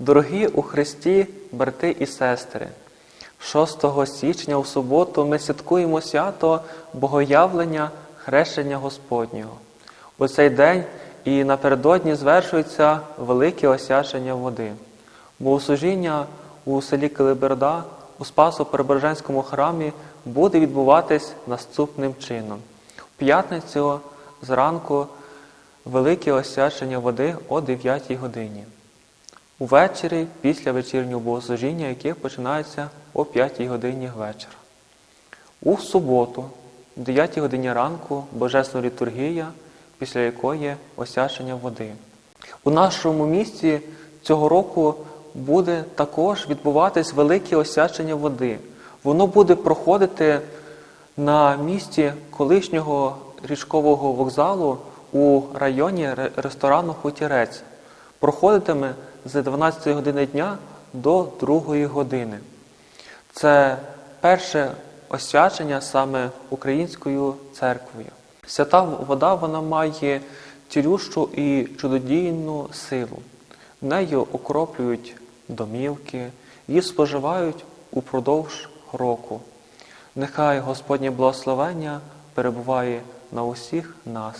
Дорогі у Христі, брати і сестри, 6 січня у суботу ми святкуємо свято Богоявлення Хрещення Господнього. У цей день і напередодні звершується велике освячення води. Богослужіння у селі Килиберда у Спасо Преображенському храмі буде відбуватись наступним чином. В п'ятницю зранку велике освячення води о 9 годині. Увечері після вечірнього богослужіння, яке починається о 5 годині вечора. У суботу, о 9 годині ранку, Божественна літургія, після якої освячення води. У нашому місті цього року буде також відбуватись велике освячення води. Воно буде проходити на місці колишнього річкового вокзалу у районі ресторану Хутірець. Проходитиме з 12 години дня до 2 години. Це перше освячення саме українською церквою. Свята вода вона має цілющу і чудодійну силу. Нею окроплюють домівки, її споживають упродовж року. Нехай Господнє благословення перебуває на усіх нас.